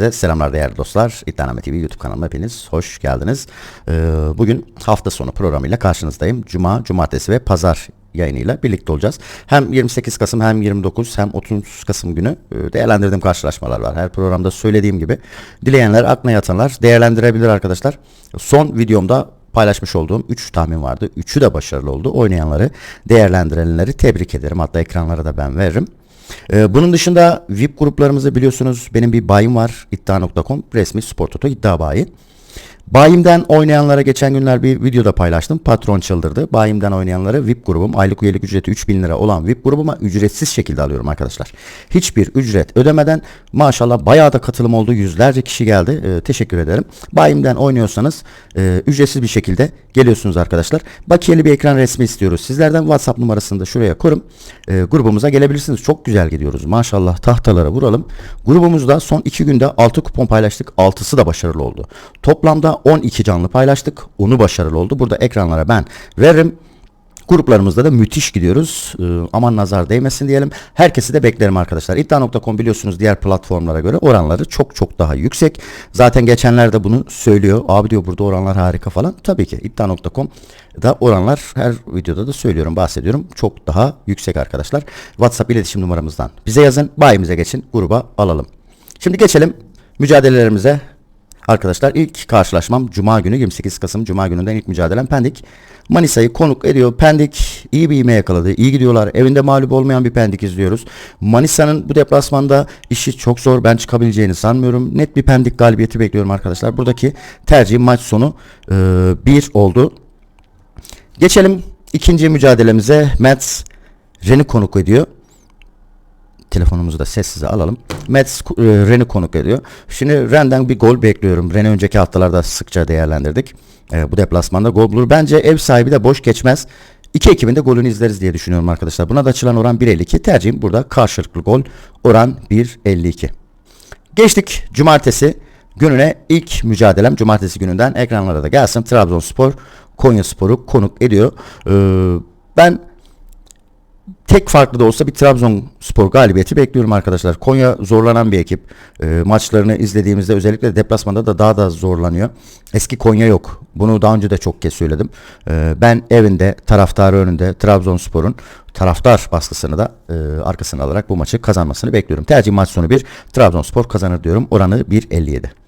Herkese selamlar değerli dostlar. İddianame TV YouTube kanalıma hepiniz hoş geldiniz. Ee, bugün hafta sonu programıyla karşınızdayım. Cuma, cumartesi ve pazar yayınıyla birlikte olacağız. Hem 28 Kasım hem 29 hem 30 Kasım günü e, değerlendirdiğim karşılaşmalar var. Her programda söylediğim gibi dileyenler aklına yatanlar değerlendirebilir arkadaşlar. Son videomda paylaşmış olduğum 3 tahmin vardı. 3'ü de başarılı oldu. Oynayanları, değerlendirenleri tebrik ederim. Hatta ekranlara da ben veririm. Ee, bunun dışında VIP gruplarımızı biliyorsunuz benim bir bayim var iddia.com resmi spor toto iddia bayi. Bayim'den oynayanlara geçen günler bir videoda paylaştım. Patron çıldırdı. Bayim'den oynayanları VIP grubum aylık üyelik ücreti 3000 lira olan VIP grubuma ücretsiz şekilde alıyorum arkadaşlar. Hiçbir ücret ödemeden maşallah bayağı da katılım oldu. Yüzlerce kişi geldi. Ee, teşekkür ederim. Bayim'den oynuyorsanız e, ücretsiz bir şekilde geliyorsunuz arkadaşlar. Bakiyeli bir ekran resmi istiyoruz. Sizlerden WhatsApp numarasını da şuraya korum. E, grubumuza gelebilirsiniz. Çok güzel gidiyoruz. Maşallah tahtalara vuralım. Grubumuzda son 2 günde 6 kupon paylaştık. 6'sı da başarılı oldu. Toplamda 12 canlı paylaştık. Onu başarılı oldu. Burada ekranlara ben veririm. Gruplarımızda da müthiş gidiyoruz. Ee, aman nazar değmesin diyelim. Herkesi de beklerim arkadaşlar. İddia.com biliyorsunuz diğer platformlara göre oranları çok çok daha yüksek. Zaten geçenlerde bunu söylüyor. Abi diyor burada oranlar harika falan. Tabii ki İddia.com da oranlar her videoda da söylüyorum bahsediyorum. Çok daha yüksek arkadaşlar. WhatsApp iletişim numaramızdan bize yazın. Bayimize geçin. Gruba alalım. Şimdi geçelim mücadelelerimize. Arkadaşlar ilk karşılaşmam Cuma günü 28 Kasım Cuma gününden ilk mücadelem Pendik. Manisa'yı konuk ediyor. Pendik iyi bir ivme yakaladı. İyi gidiyorlar. Evinde mağlup olmayan bir Pendik izliyoruz. Manisa'nın bu deplasmanda işi çok zor. Ben çıkabileceğini sanmıyorum. Net bir Pendik galibiyeti bekliyorum arkadaşlar. Buradaki tercih maç sonu 1 e, oldu. Geçelim ikinci mücadelemize. Mets Ren'i konuk ediyor telefonumuzu da sessize alalım. Mets e, Ren'i konuk ediyor. Şimdi Ren'den bir gol bekliyorum. Ren'i önceki haftalarda sıkça değerlendirdik. E, bu deplasmanda gol bulur. Bence ev sahibi de boş geçmez. İki ekibin de golünü izleriz diye düşünüyorum arkadaşlar. Buna da açılan oran 1.52. Tercihim burada karşılıklı gol oran 1.52. Geçtik cumartesi gününe ilk mücadelem cumartesi gününden ekranlara da gelsin. Trabzonspor Konya Sporu konuk ediyor. Ee, ben tek farklı da olsa bir Trabzonspor galibiyeti bekliyorum arkadaşlar. Konya zorlanan bir ekip. E, maçlarını izlediğimizde özellikle deplasmanda da daha da zorlanıyor. Eski Konya yok. Bunu daha önce de çok kez söyledim. E, ben evinde taraftarı önünde Trabzonspor'un taraftar baskısını da e, arkasına alarak bu maçı kazanmasını bekliyorum. Tercih maç sonu 1 Trabzonspor kazanır diyorum. Oranı 1.57.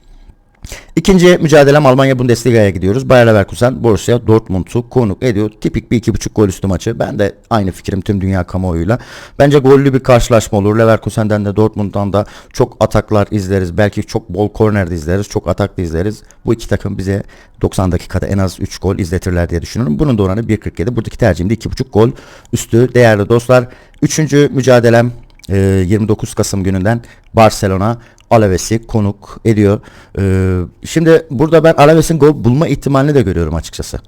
İkinci mücadelem Almanya Bundesliga'ya gidiyoruz. Bayer Leverkusen Borussia Dortmund'u konuk ediyor. Tipik bir iki buçuk gol üstü maçı. Ben de aynı fikrim tüm dünya kamuoyuyla. Bence gollü bir karşılaşma olur. Leverkusen'den de Dortmund'dan da çok ataklar izleriz. Belki çok bol korner izleriz. Çok atak da izleriz. Bu iki takım bize 90 dakikada en az 3 gol izletirler diye düşünüyorum. Bunun da oranı 1.47. Buradaki tercihim de 2.5 gol üstü. Değerli dostlar. Üçüncü mücadelem 29 Kasım gününden Barcelona Alaves'i konuk ediyor. Ee, şimdi burada ben Alaves'in gol bulma ihtimalini de görüyorum açıkçası.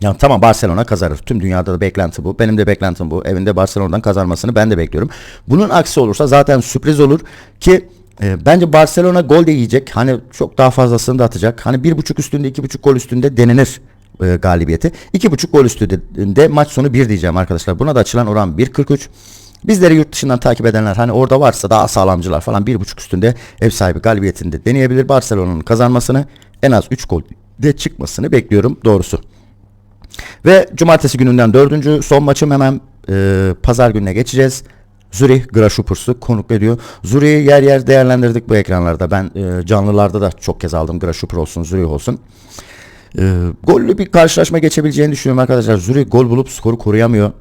Yani tamam Barcelona kazanır. Tüm dünyada da beklenti bu. Benim de beklentim bu. Evinde Barcelona'dan kazanmasını ben de bekliyorum. Bunun aksi olursa zaten sürpriz olur ki e, bence Barcelona gol de yiyecek. Hani çok daha fazlasını da atacak. Hani bir buçuk üstünde iki buçuk gol üstünde denenir e, galibiyeti. İki buçuk gol üstünde maç sonu bir diyeceğim arkadaşlar. Buna da açılan oran 1.43. Bizleri yurt dışından takip edenler hani orada varsa daha sağlamcılar falan bir buçuk üstünde ev sahibi galibiyetinde deneyebilir. Barcelona'nın kazanmasını en az 3 gol de çıkmasını bekliyorum doğrusu. Ve cumartesi gününden dördüncü son maçım hemen e, pazar gününe geçeceğiz. Zürih Grasshoppers'ı konuk ediyor. Zürih'i yer yer değerlendirdik bu ekranlarda. Ben e, canlılarda da çok kez aldım. Grasshopper olsun, Zürih olsun. E, gollü bir karşılaşma geçebileceğini düşünüyorum arkadaşlar. Zürih gol bulup skoru koruyamıyor.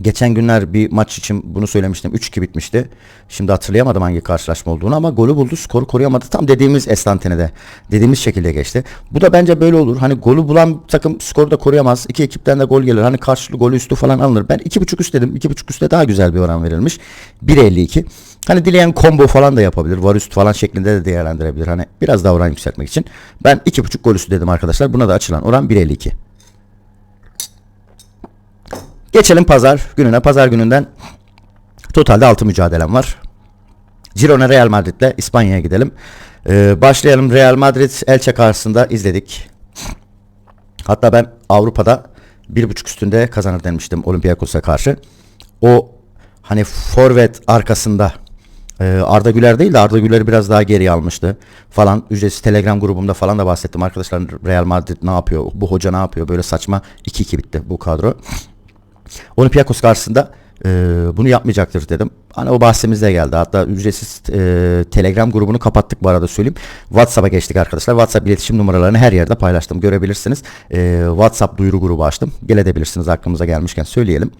Geçen günler bir maç için bunu söylemiştim. 3-2 bitmişti. Şimdi hatırlayamadım hangi karşılaşma olduğunu ama golü buldu. Skoru koruyamadı. Tam dediğimiz estantenede. Dediğimiz şekilde geçti. Bu da bence böyle olur. Hani golü bulan takım skoru da koruyamaz. İki ekipten de gol gelir. Hani karşılığı golü üstü falan alınır. Ben 2.5 üst dedim. 2.5 üstte daha güzel bir oran verilmiş. 1.52. Hani dileyen combo falan da yapabilir. Var üst falan şeklinde de değerlendirebilir. Hani biraz daha oran yükseltmek için. Ben 2.5 gol üstü dedim arkadaşlar. Buna da açılan oran 1.52. Geçelim pazar gününe. Pazar gününden totalde 6 mücadelem var. Girona Real Madrid ile İspanya'ya gidelim. Ee, başlayalım Real Madrid Elche karşısında izledik. Hatta ben Avrupa'da bir buçuk üstünde kazanır demiştim Olympiakos'a karşı. O hani forvet arkasında Ee, Arda Güler değil de Arda Güler'i biraz daha geriye almıştı falan. Ücretsiz Telegram grubumda falan da bahsettim. Arkadaşlar Real Madrid ne yapıyor? Bu hoca ne yapıyor? Böyle saçma 2-2 bitti bu kadro. Olympiakos karşısında e, bunu yapmayacaktır dedim. Hani o bahsimizde geldi. Hatta ücretsiz e, Telegram grubunu kapattık bu arada söyleyeyim. WhatsApp'a geçtik arkadaşlar. WhatsApp iletişim numaralarını her yerde paylaştım. Görebilirsiniz. E, WhatsApp duyuru grubu açtım. Gelebilirsiniz aklımıza gelmişken söyleyelim.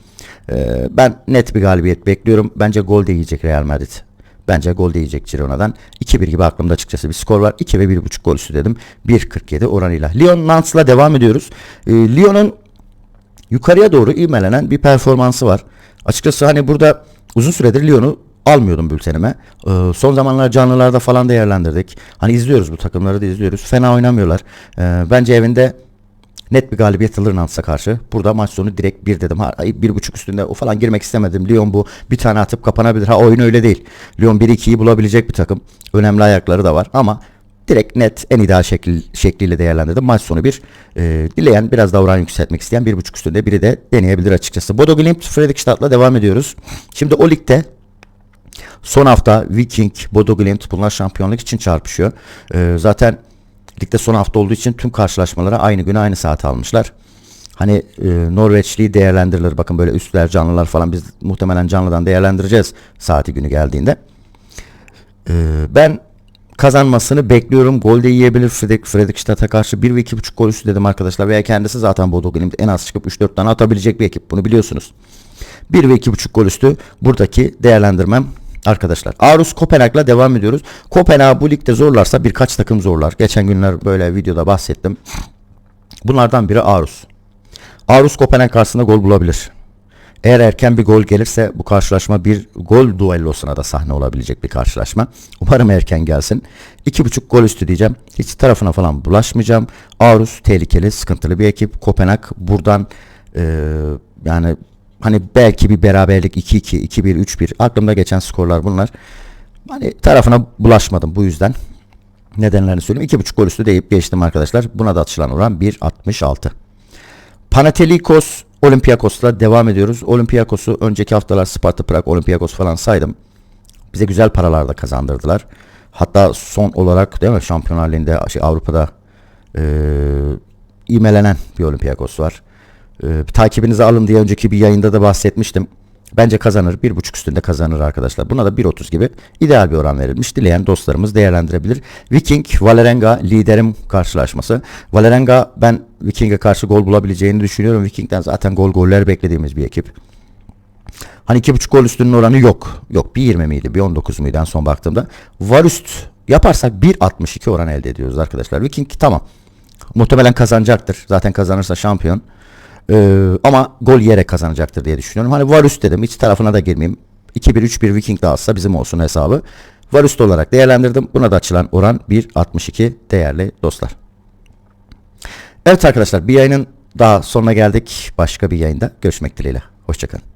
E, ben net bir galibiyet bekliyorum. Bence gol de yiyecek Real Madrid. Bence gol de yiyecek Girona'dan. 2-1 gibi aklımda açıkçası bir skor var. 2 ve 1.5 gol üstü dedim. 1.47 oranıyla. Lyon Nance'la devam ediyoruz. E, Lyon'un yukarıya doğru ivmelenen bir performansı var. Açıkçası hani burada uzun süredir Lyon'u almıyordum bültenime. Ee, son zamanlar canlılarda falan değerlendirdik. Hani izliyoruz bu takımları da izliyoruz. Fena oynamıyorlar. Ee, bence evinde net bir galibiyet alır Nance'a karşı. Burada maç sonu direkt bir dedim. Ha, bir buçuk üstünde o falan girmek istemedim. Lyon bu bir tane atıp kapanabilir. Ha oyun öyle değil. Lyon 1-2'yi bulabilecek bir takım. Önemli ayakları da var ama direkt net en ideal şekil, şekliyle değerlendirdim. Maç sonu bir e, dileyen biraz daha oran yükseltmek isteyen bir buçuk üstünde biri de deneyebilir açıkçası. Bodo Glimt Fredrikstad'la devam ediyoruz. Şimdi o ligde son hafta Viking, Bodo Glimt bunlar şampiyonluk için çarpışıyor. E, zaten ligde son hafta olduğu için tüm karşılaşmalara aynı güne aynı saat almışlar. Hani e, Norveçli'yi değerlendirilir. Bakın böyle üstler canlılar falan biz muhtemelen canlıdan değerlendireceğiz saati günü geldiğinde. E, ben kazanmasını bekliyorum. Gol de yiyebilir Fredrik, Fredrikstad'a karşı 1 ve 2.5 gol üstü dedim arkadaşlar. Veya kendisi zaten Bodo Glimt en az çıkıp 3-4 tane atabilecek bir ekip. Bunu biliyorsunuz. 1 ve 2.5 gol üstü buradaki değerlendirmem arkadaşlar. Arus Kopenhag'la devam ediyoruz. Kopenhag bu ligde zorlarsa birkaç takım zorlar. Geçen günler böyle videoda bahsettim. Bunlardan biri Arus. Arus Kopenhag karşısında gol bulabilir. Eğer erken bir gol gelirse bu karşılaşma bir gol duellosuna da sahne olabilecek bir karşılaşma. Umarım erken gelsin. 2.5 gol üstü diyeceğim. Hiç tarafına falan bulaşmayacağım. Aarhus tehlikeli, sıkıntılı bir ekip. Kopenhag buradan e, yani hani belki bir beraberlik 2-2, 2-1, 3-1 aklımda geçen skorlar bunlar. Hani tarafına bulaşmadım bu yüzden. Nedenlerini söyleyeyim. 2.5 gol üstü deyip geçtim arkadaşlar. Buna da açılan oran 1.66. Panathinaikos Olympiakos'la devam ediyoruz. Olympiakos'u önceki haftalar Sparta Prag, Olympiakos falan saydım. Bize güzel paralar da kazandırdılar. Hatta son olarak değil mi Şampiyonlar Ligi'nde şey, Avrupa'da e, imelenen bir Olympiakos var. E, takibinize alın diye önceki bir yayında da bahsetmiştim. Bence kazanır. Bir buçuk üstünde kazanır arkadaşlar. Buna da 1.30 gibi ideal bir oran verilmiş. Dileyen dostlarımız değerlendirebilir. Viking, Valerenga liderim karşılaşması. Valerenga ben Viking'e karşı gol bulabileceğini düşünüyorum. Viking'den zaten gol goller beklediğimiz bir ekip. Hani 2.5 gol üstünün oranı yok. Yok bir 20 miydi bir 19 muydu en son baktığımda. Var üst yaparsak 1.62 oran elde ediyoruz arkadaşlar. Viking tamam. Muhtemelen kazanacaktır. Zaten kazanırsa şampiyon. Ee, ama gol yiyerek kazanacaktır diye düşünüyorum. Hani var üst dedim. Hiç tarafına da girmeyeyim. 2-1-3-1 Viking alsa bizim olsun hesabı. Var üst olarak değerlendirdim. Buna da açılan oran 1.62 değerli dostlar. Evet arkadaşlar bir yayının daha sonuna geldik. Başka bir yayında görüşmek dileğiyle. Hoşçakalın.